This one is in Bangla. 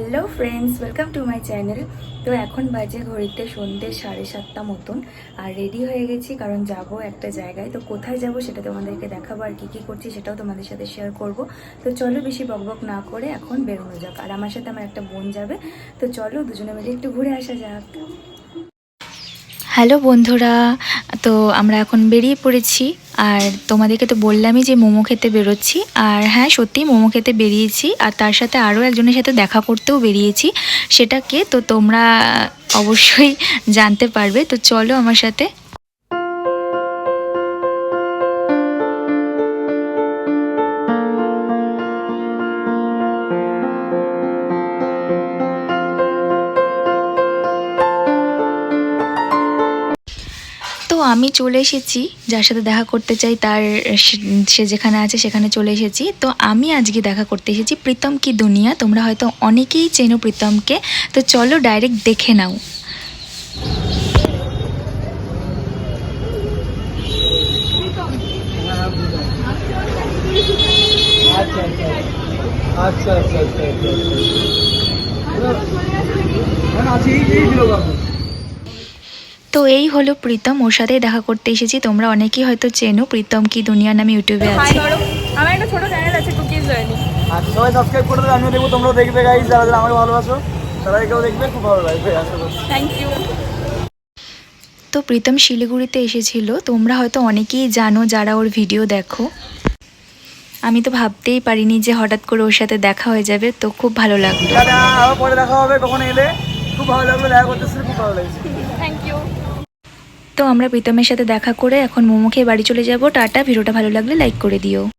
Hello friends welcome to my channel তো এখন বাজে ঘড়িতে সন্ধ্যে সাড়ে সাতটা মতন। আর রেডি হয়ে গেছি, কারণ যাব একটা জায়গায়। তো কোথায় যাব সেটা তোমাদেরকে দেখাবো, আর কী কী করছি সেটাও তোমাদের সাথে শেয়ার করব। তো চলো বেশি বকবক না করে এখন বেরোনো যাক। আর আমার সাথে আমার একটা বোন যাবে। তো চলো দুজনে মিলে একটু ঘুরে আসা যাক। হ্যালো বন্ধুরা। তো আমরা এখন বেরিয়ে পড়েছি। আর তোমাদেরকে তো বললামই যে মোমো খেতে বেরোচ্ছি। আর হ্যাঁ সত্যি মোমো খেতে বেরিয়েছি। আর তার সাথে আরও একজনের সাথে দেখা করতেও বেরিয়েছি। সেটাকে তো তোমরা অবশ্যই জানতে পারবে। তো চলো আমার সাথে। তো আমি চলে এসেছি যার সাথে দেখা করতে চাই তার সে- যেখানে আছে সেখানে চলে এসেছি তো আমি আজকে দেখা করতে এসেছি প্রীতম কি দুনিয়া তোমরা হয়তো অনেকেই চেনো প্রীতমকে তো চলো ডাইরেক্ট দেখে নাও আচ্ছা আচ্ছা আচ্ছা আচ্ছা আচ্ছা আচ্ছা তো এই হলো প্রীতম ওর সাথে দেখা করতে এসেছি। তোমরা অনেকেই হয়তো চেনো প্রীতম কি দুনিয়া নামে ইউটিউবে আছে। আমার একটা ছোট চ্যানেল আছে কুকিজ জার্নি আর সবাই সাবস্ক্রাইব করে দেবে আমিও দেখব তোমরাও দেখবে গাইজ যারা যারা আমাকে ভালোবাসো তারা একেও দেখবে খুব ভালো লাগবে আশা করছি। থ্যাংক ইউ তো প্রীতম শিলিগুড়িতে এসেছিল তোমরা হয়তো অনেকেই জানো যারা ওর ভিডিও দেখো। আমি তো ভাবতেই পারিনি যে হঠাৎ করে ওর সাথে দেখা হয়ে যাবে তো খুব ভালো লাগল। পরে দেখা হবে কখন এলে। খুব ভালো লাগল দেখা করতে খুব ভালো লাগছে। থ্যাংক ইউ তো আমরা প্রীতমের সাথে দেখা করে এখন মোমো খেয়ে বাড়ি চলে যাব। টাটা ভিডিওটা ভালো লাগলে লাইক করে দিও।